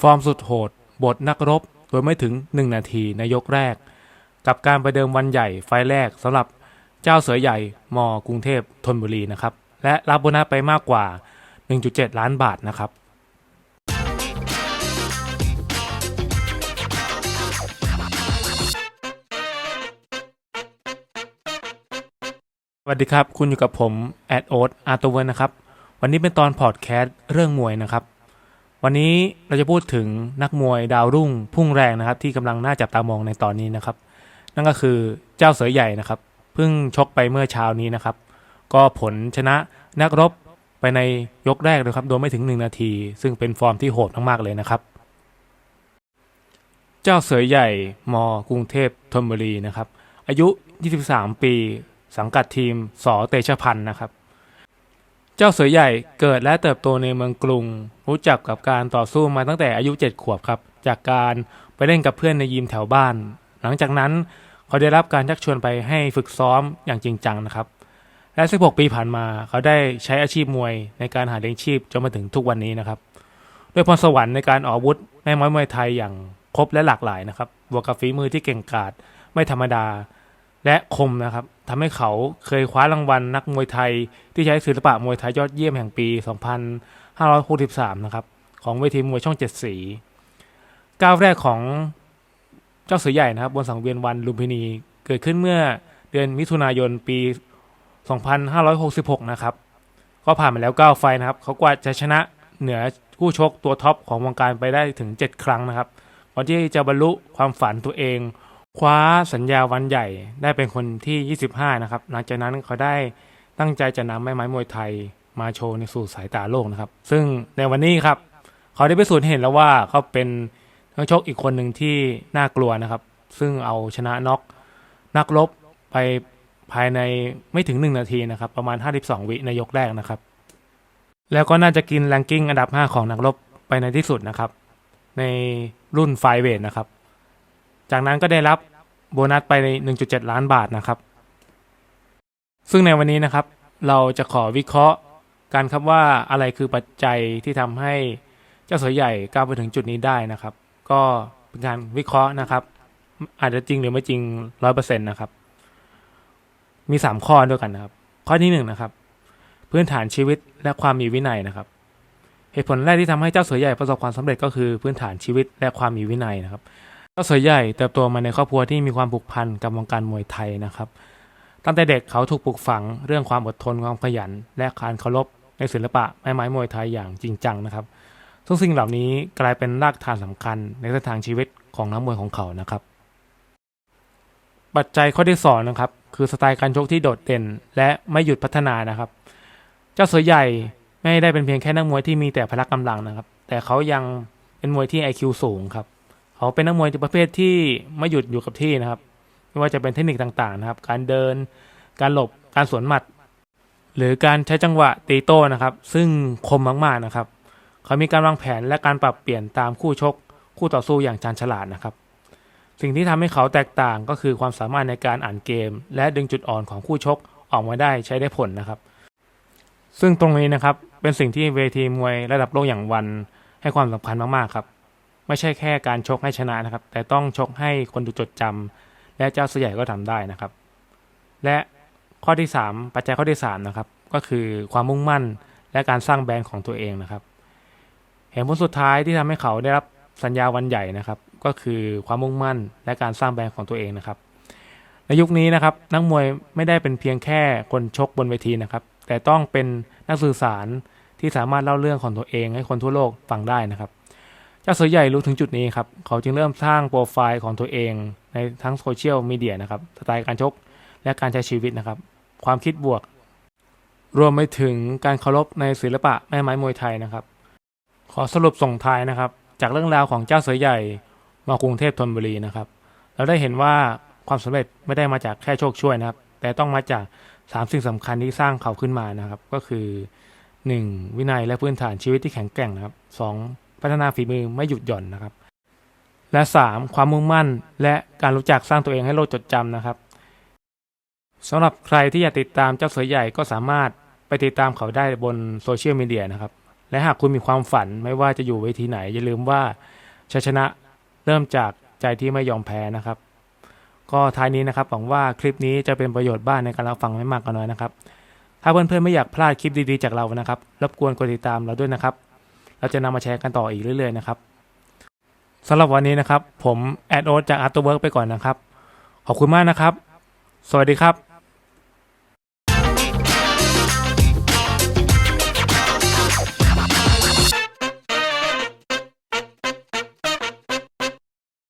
ฟอร์มสุดโหด บทนักรบโดยไม่ถึง 1 นาทีในยกแรก กับการประเดิมวันใหญ่ไฟแรกสำหรับเจ้าเสือใหญ่มกรุงเทพธนบุรีนะครับ และรับโบนัสไปมากกว่า 1.7 ล้านบาทนะครับสวัสดีครับ คุณอยู่กับผม แอดโอ๊ตอาร์ตเวนนะครับ วันนี้เป็นตอนพอดแคสต์เรื่องมวยนะครับ วันนี้เราจะพูดถึงนักมวยดาวรุ่งพุ่งแรงนะครับ ที่กำลังน่าจับตามองในตอนนี้นะครับ นั่นก็คือเจ้าเสือใหญ่นะครับเพิ่งชกไปเมื่อเช้านี้นะครับ ก็ผลชนะนักรบไปในยกแรกเลยครับโดยไม่ถึง 1 นาที ซึ่งเป็นฟอร์มที่โหดมากๆเลยนะครับ เจ้าเสือใหญ่มกรุงเทพธนบุรีนะครับ อายุ 23 ปี สังกัดทีมสอเตชะพันธ์นะครับ เจ้าเสือใหญ่เกิดและเติบโตในเมืองกรุง รู้จักกับการต่อสู้มาตั้งแต่อายุ7ขวบครับ จากการไปเล่นกับเพื่อนในยิมแถวบ้าน หลังจากนั้นเขาได้รับการชักชวนไปให้ฝึกซ้อมอย่างจริงจังนะครับ และ 16 ปีผ่านมาเขาได้ใช้อาชีพมวยในการหาเลี้ยงชีพจนมาถึงทุกวันนี้นะครับด้วยพรสวรรค์ในการออกวุธแม่ไม้มวยไทยอย่างครบและหลากหลายนะครับบวกกับฝีมือที่เก่งกาจไม่ธรรมดา และคมนะครับทำให้เขาเคยคว้ารางวัลนักมวยไทย ที่ใช้ศิลปะมวยไทยยอดเยี่ยมแห่งปี 2563 นะครับ ของเวทีมวยช่องเจ็ดสีก้าวแรกของเจ้าเสือใหญ่นะครับ บนสังเวียนวันลุมพินีเกิดขึ้นเมื่อเดือนมิถุนายนปี 2566 นะครับ ก็ผ่านมาแล้ว 9 ไฟนะครับ เขากว่าจะชนะเหนือคู่ชกตัวท็อปของวงการไปได้ถึง 7 ครั้งนะครับก่อนที่จะบรรลุความฝันตัวเอง คว้าสัญญาวันใหญ่ได้เป็นคนที่ 25 นะครับ หลังจากนั้นเขาได้ตั้งใจจะนำแม่ไม้มวยไทยมาโชว์ในสู่สายตาโลกนะครับ ซึ่งในวันนี้ครับ เขาได้พิสูจน์เห็นแล้วว่าเขาเป็นนักชกอีกคนหนึ่งที่น่ากลัวนะครับ ซึ่งเอาชนะน็อกนักรบไปภายในไม่ถึง 1 นาทีนะครับ ประมาณ 52 วิในยกแรกนะครับ แล้วก็น่าจะกินแรงกิ้งอันดับ 5 ของนักรบไปในที่สุดนะครับ ในรุ่นไฟเวทนะครับ จากนั้นก็ได้รับโบนัสไปใน1.7 ล้านบาทนะครับ ซึ่งในวันนี้นะครับ เราจะขอวิเคราะห์กันครับว่าอะไรคือปัจจัยที่ทำให้เจ้าเสือใหญ่ก้าวไปถึงจุดนี้ได้นะครับ ก็เป็นการวิเคราะห์นะครับ อาจจะจริงหรือไม่จริงร้อยเปอร์เซ็นต์นะครับ มีสามข้อด้วยกันนะครับ ข้อที่หนึ่งนะครับพื้นฐานชีวิตและความมีวินัยนะครับ เหตุผลแรกที่ทำให้เจ้าเสือใหญ่ประสบความสำเร็จก็คือพื้นฐานชีวิตและความมีวินัยนะครับ เจ้าเสือใหญ่เติบโตมาในครอบครัวที่มีความผูกพันกับวงการมวยไทยนะครับ ตั้งแต่เด็กเขาถูกปลูกฝังเรื่องความอดทนความขยัน และการเคารพในศิลปะไม้ไม้มวยไทยอย่างจริงจังนะครับ ซึ่งสิ่งเหล่านี้กลายเป็นรากฐานสำคัญในเส้นทางชีวิตของนักมวยของเขานะครับ ปัจจัยข้อที่สองนะครับ คือสไตล์การชกที่โดดเด่น และไม่หยุดพัฒนานะครับ เจ้าเสือใหญ่ไม่ได้เป็นเพียงแค่นักมวยที่มีแต่พละกำลังนะครับ แต่เขายังเป็นมวยที่ IQ สูงครับ เขาเป็นนักมวยประเภทที่ไม่หยุดอยู่กับที่นะครับ ไม่ว่าจะเป็นเทคนิคต่างๆนะครับ การเดิน การหลบ การสวนหมัด หรือการใช้จังหวะตีโต้นะครับ ซึ่งคมมากๆนะครับ เขามีการวางแผนและการปรับเปลี่ยนตามคู่ชก คู่ต่อสู้อย่างชาญฉลาดนะครับ สิ่งที่ทำให้เขาแตกต่างก็คือความสามารถในการอ่านเกม และดึงจุดอ่อนของคู่ชกออกมาได้ใช้ได้ผลนะครับ ซึ่งตรงนี้นะครับเป็นสิ่งที่เวทีมวยระดับโลกอย่างวันให้ความสำคัญมากๆครับ ไม่ใช่แค่การชกให้ชนะนะครับ แต่ต้องชกให้คนดูจดจำและเจ้าเสือใหญ่ก็ทำได้นะครับ และข้อที่ 3 ปัจจัยข้อที่3นะครับก็คือความมุ่งมั่นและการสร้างแบรนด์ของตัวเองนะครับ เหตุผลสุดท้ายที่ทำให้เขาได้รับสัญญาวันใหญ่นะครับ ก็คือความมุ่งมั่นและการสร้างแบรนด์ของตัวเองนะครับ ในยุคนี้นะครับนักมวยไม่ได้เป็นเพียงแค่คนชกบนเวทีนะครับ แต่ต้องเป็นนักสื่อสารที่สามารถเล่าเรื่องของตัวเองให้คนทั่วโลกฟังได้นะครับ เจ้าเสือใหญ่รู้ถึงจุดนี้ครับ เขาจึงเริ่มสร้างโปรไฟล์ของตัวเองในทั้งโซเชียลมีเดียนะครับสไตล์การชกและการใช้ชีวิตนะครับ ความคิดบวก รวมไปถึงการเคารพในศิลปะแม่ไม้มวยไทยนะครับ ขอสรุปส่งท้ายนะครับ จากเรื่องราวของเจ้าเสือใหญ่มากรุงเทพธนบุรีนะครับ เราได้เห็นว่าความสำเร็จไม่ได้มาจากแค่โชคช่วยนะครับ แต่ต้องมาจากสามสิ่งสำคัญที่สร้างเขาขึ้นมานะครับ ก็คือ 1. วินัยและพื้นฐานชีวิตที่แข็งแกร่งนะครับ 2. พัฒนาฝีมือไม่หยุดหย่อนนะครับ และ 3. ความมุ่งมั่น และการรู้จักสร้างตัวเองให้โลกจดจำนะครับสำหรับใครที่อยากติดตามเจ้าเสือใหญ่ก็สามารถไปติดตามเขาได้บนโซเชียลมีเดียนะครับ และหากคุณมีความฝันไม่ว่าจะอยู่เวทีไหน อย่าลืมว่าชัยชนะเริ่มจากใจที่ไม่ยอมแพ้นะครับ ก็ท้ายนี้นะครับหวังว่าคลิปนี้จะเป็นประโยชน์บ้างในการรับฟังไม่มากก็น้อยนะครับ ถ้าเพื่อนๆไม่อยากพลาดคลิปดีๆจากเรานะครับ รบกวนกดติดตามเราด้วยนะครับ เราจะนำมาแชร์กันต่ออีกเรื่อยๆนะครับสำหรับวันนี้นะครับ ผมแอดโอตจากอาร์ตเวิร์กไปก่อนนะครับ ขอบคุณมากนะครับ สวัสดีครับ